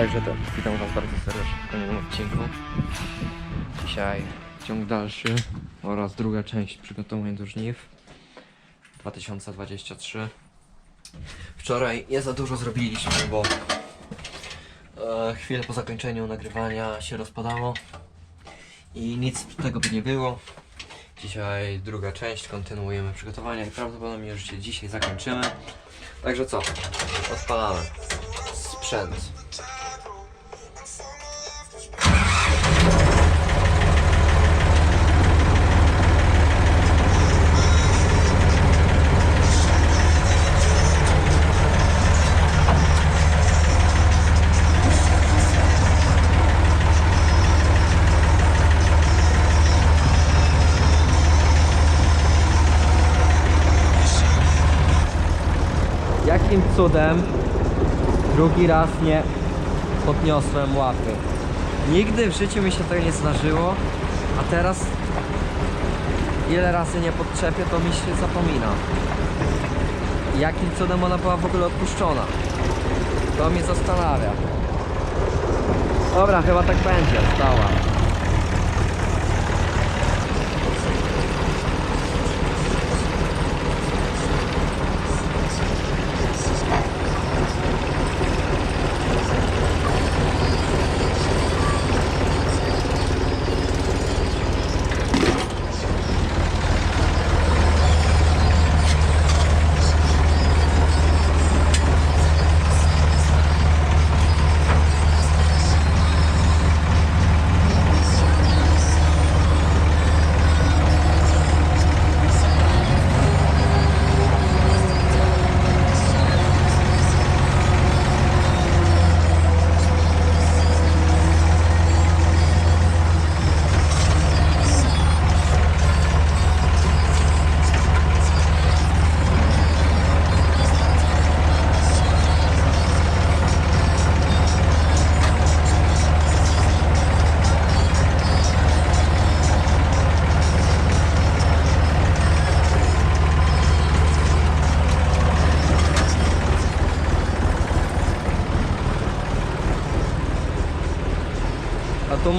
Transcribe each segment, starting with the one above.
Także to, witam Was bardzo serdecznie w kolejnym odcinku. Dzisiaj ciąg dalszy oraz druga część przygotowań do żniw 2023. Wczoraj nie za dużo zrobiliśmy, bo e, chwilę po zakończeniu nagrywania się rozpadało i nic z tego by nie było. Dzisiaj druga część, kontynuujemy przygotowania i prawdopodobnie już się dzisiaj zakończymy. Także co? Odpalamy. Sprzęt. Jakim cudem drugi raz nie podniosłem łapy? Nigdy w życiu mi się tego nie zdarzyło, a teraz ile razy nie podczepię, to mi się zapomina. Jakim cudem ona była w ogóle odpuszczona? To mnie zastanawia. Dobra, chyba tak będzie, stała.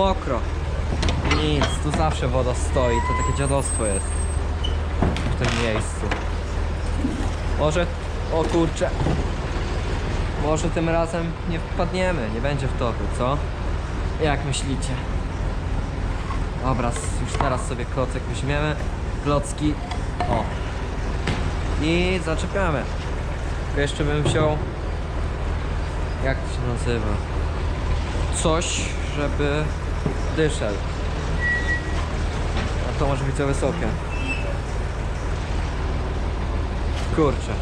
Mokro. Nic, tu zawsze woda stoi, to takie dziadostwo jest. W tym miejscu. Może, o kurczę. Może tym razem nie wpadniemy, nie będzie wtopu, co? Jak myślicie? Dobra, już teraz sobie klocek weźmiemy. Klocki. O. I zaczepiamy. Tylko jeszcze bym wziął... Jak to się nazywa? coś, żeby dyszel. A to może być za wysokie. Kurczę.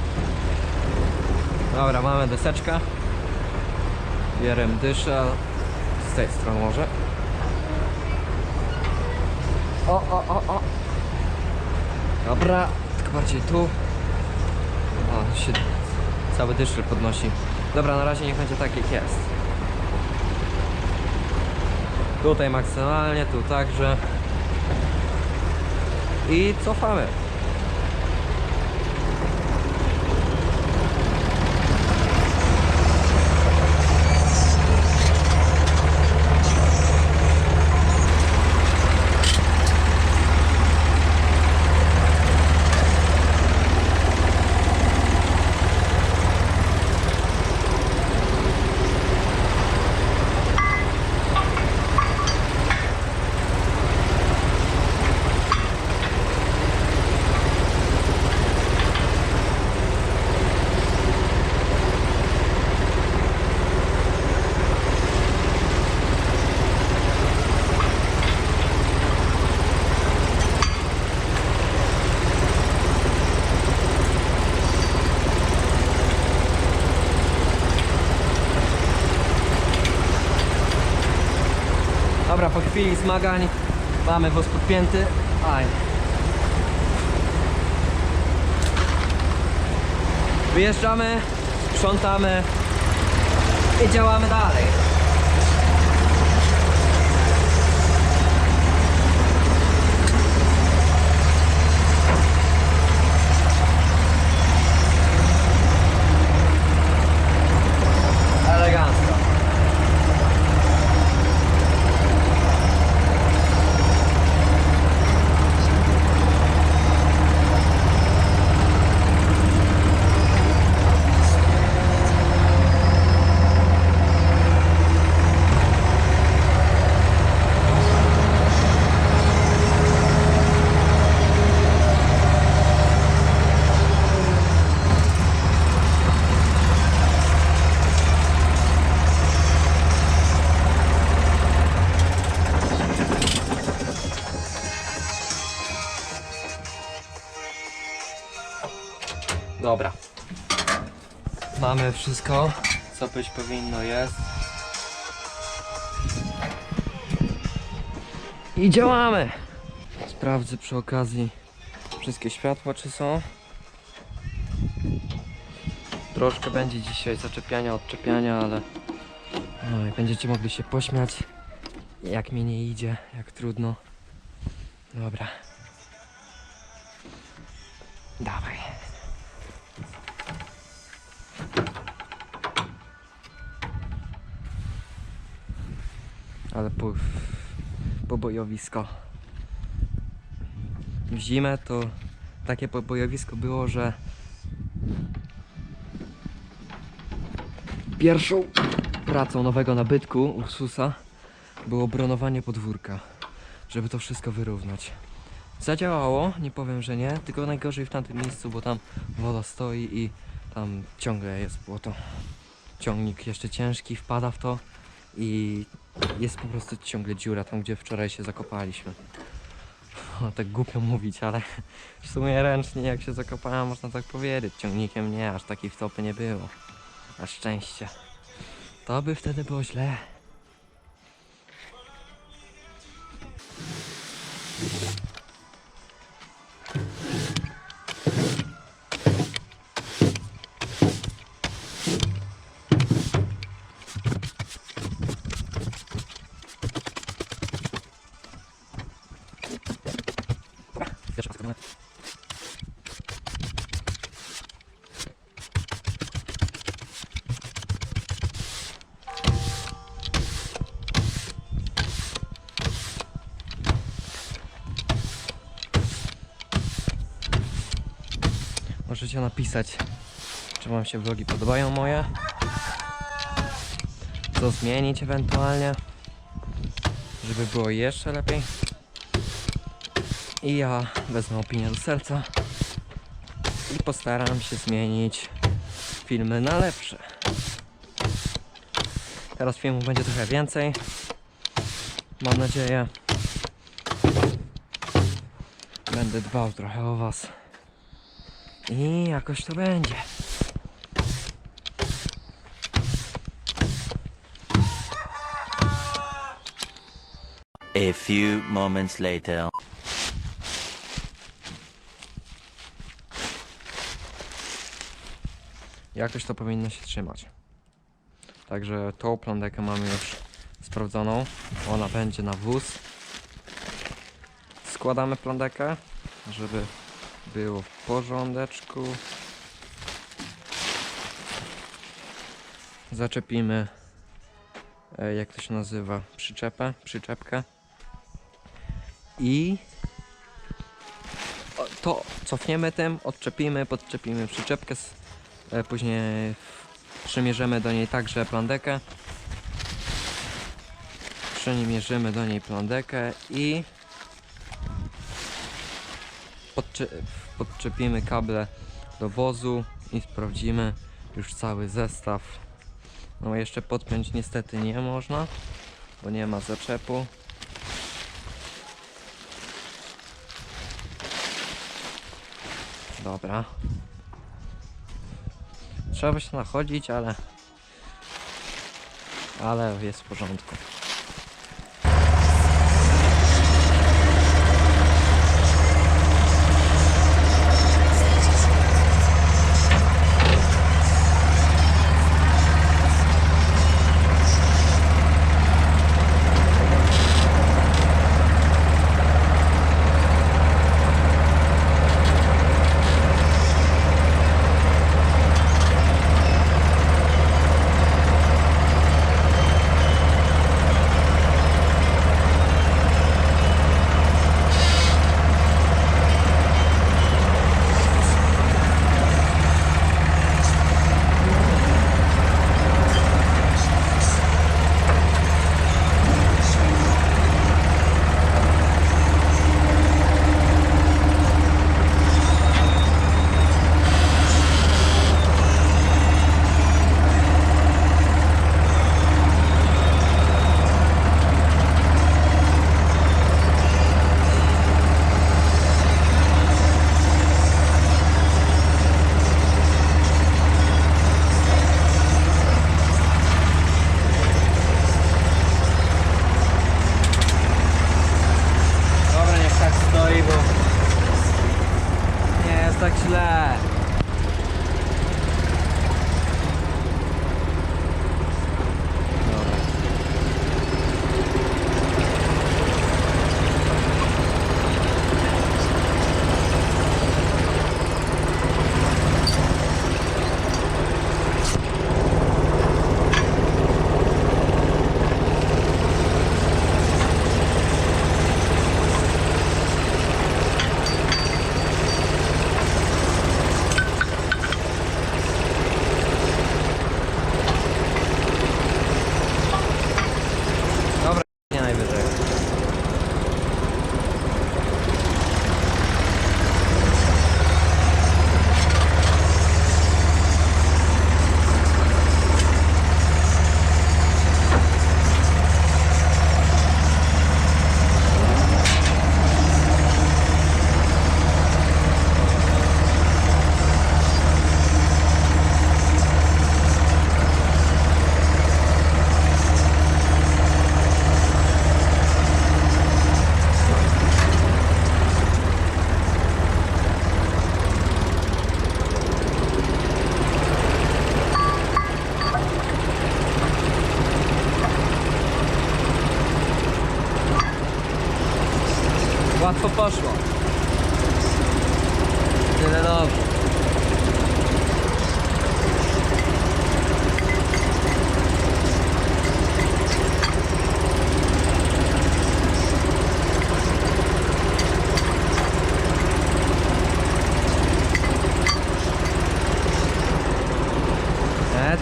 Dobra, mamy deseczkę. Bierem dyszel. Z tej strony może. O, o, o, o. Dobra, tylko bardziej tu. O, się cały dyszel podnosi. Dobra, na razie niech będzie tak jak jest. Tutaj maksymalnie, tu także. I cofamy. Dobra, po chwili zmagań mamy wóz podpięty. Aj. Wyjeżdżamy, sprzątamy i działamy dalej. Wszystko, co być powinno jest. I działamy! Sprawdzę przy okazji wszystkie światła, czy są. Troszkę będzie dzisiaj zaczepiania, odczepiania, ale no i będziecie mogli się pośmiać, jak mi nie idzie, jak trudno. Dobra. Dawaj. Ale po, pobojowisko. W zimę to takie pobojowisko było, że pierwszą pracą nowego nabytku Ursusa było bronowanie podwórka, żeby to wszystko wyrównać. Zadziałało, nie powiem, że nie, tylko najgorzej w tamtym miejscu, bo tam woda stoi i tam ciągle jest błoto. Ciągnik jeszcze ciężki wpada w to i jest po prostu ciągle dziura tam, gdzie wczoraj się zakopaliśmy. No, tak głupio mówić, ale w sumie ręcznie jak się zakopałem, można tak powiedzieć. Ciągnikiem nie, aż takiej wtopy nie było. Na szczęście. To by wtedy było źle. Możecie napisać, czy Wam się vlogi podobają moje. Co zmienić ewentualnie, żeby było jeszcze lepiej. I ja wezmę opinię do serca i postaram się zmienić filmy na lepsze. Teraz filmów będzie trochę więcej. Mam nadzieję. Będę dbał trochę o Was. I jakoś to będzie. A few moments later. Jakoś to powinno się trzymać. Także tą plandekę mamy już sprawdzoną. Ona będzie na wóz. Składamy plandekę, żeby było w porządeczku. Zaczepimy, e, jak to się nazywa, przyczepę, przyczepkę. I to cofniemy tym, odczepimy, podczepimy przyczepkę, e, później przymierzymy do niej także plandekę. Przymierzymy do niej plandekę i podczepimy kable do wozu i sprawdzimy już cały zestaw. No jeszcze podpiąć niestety nie można, bo nie ma zaczepu. Dobra. Trzeba się nachodzić, ale... Ale jest w porządku.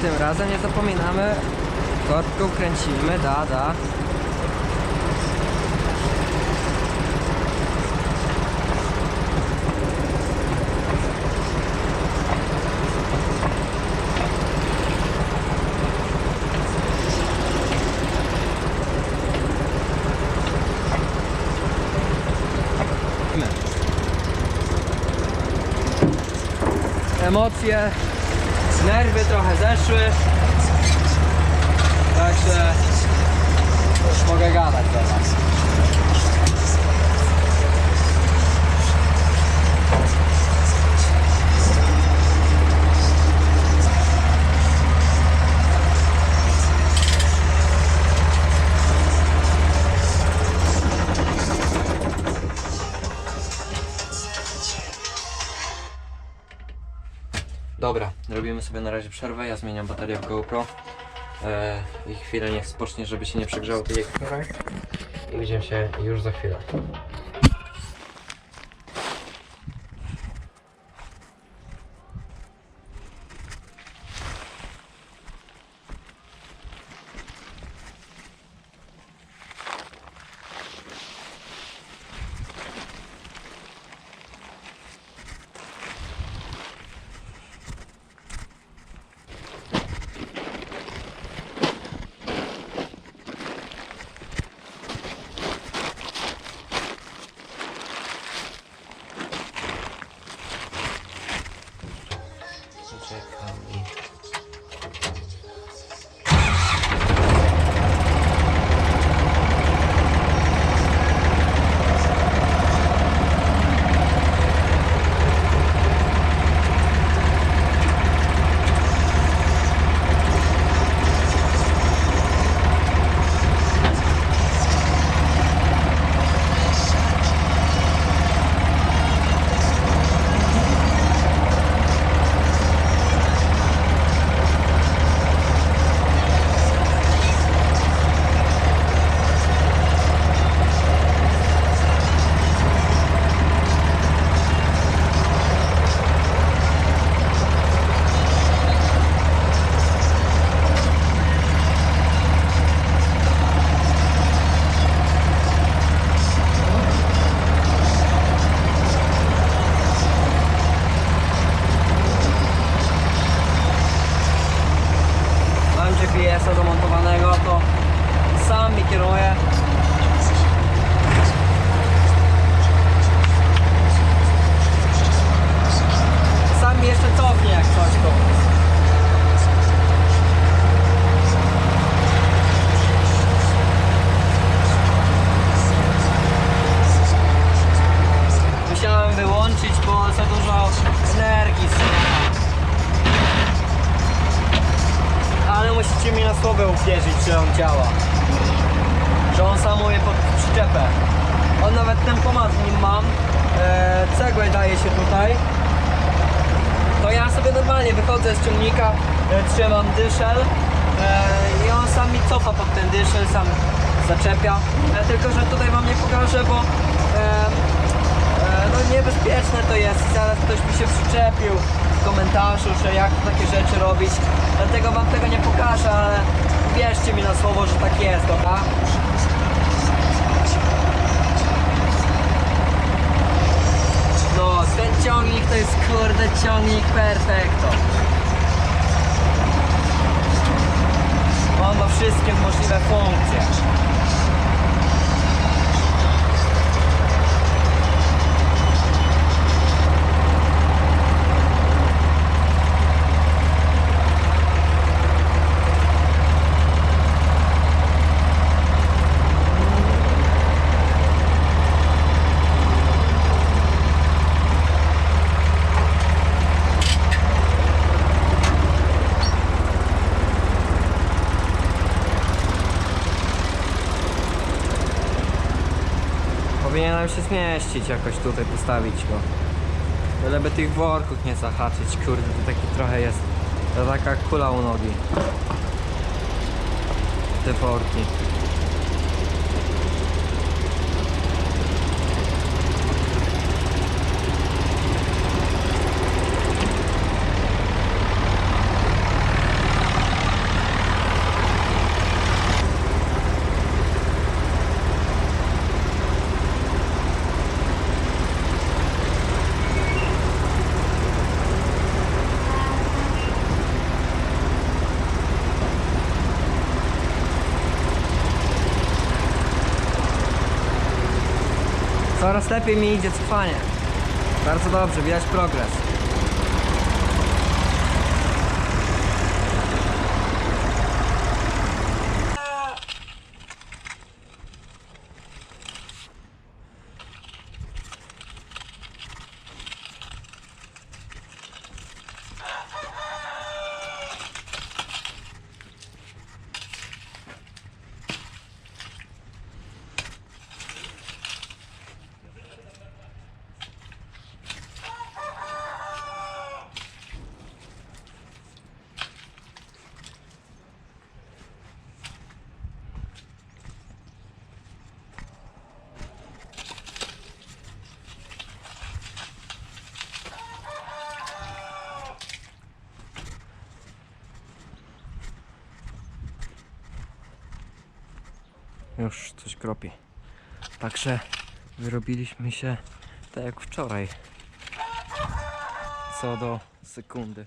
Tym razem nie zapominamy. Korbką kręcimy, da, da. Emocje, nerwy trochę zeszły. Także już mogę gadać teraz. Robimy sobie na razie przerwę. Ja zmieniam baterię w GoPro. E, I chwilę niech spocznie, żeby się nie przegrzało tej ekran. I widzimy się już za chwilę. Perfect. Z ciągnika, e, trzymam dyszel e, i on sam mi cofa pod ten dyszel, sam zaczepia. E, tylko, że tutaj wam nie pokażę, bo no niebezpieczne to jest. Zaraz ktoś mi się przyczepił w komentarzu, że jak takie rzeczy robić. Dlatego wam tego nie pokażę, ale wierzcie mi na słowo, że tak jest, dobra? No, ten ciągnik to jest kurde ciągnik perfekto. On ma wszystkie możliwe funkcje. Powinienem się zmieścić jakoś tutaj, postawić go. Byleby tych worków nie zahaczyć, kurde, to taki trochę jest. To taka kula u nogi. Te worki. Coraz lepiej mi idzie cofanie. Bardzo dobrze, widać progres. Już coś kropi. Także wyrobiliśmy się tak jak wczoraj. Co do sekundy.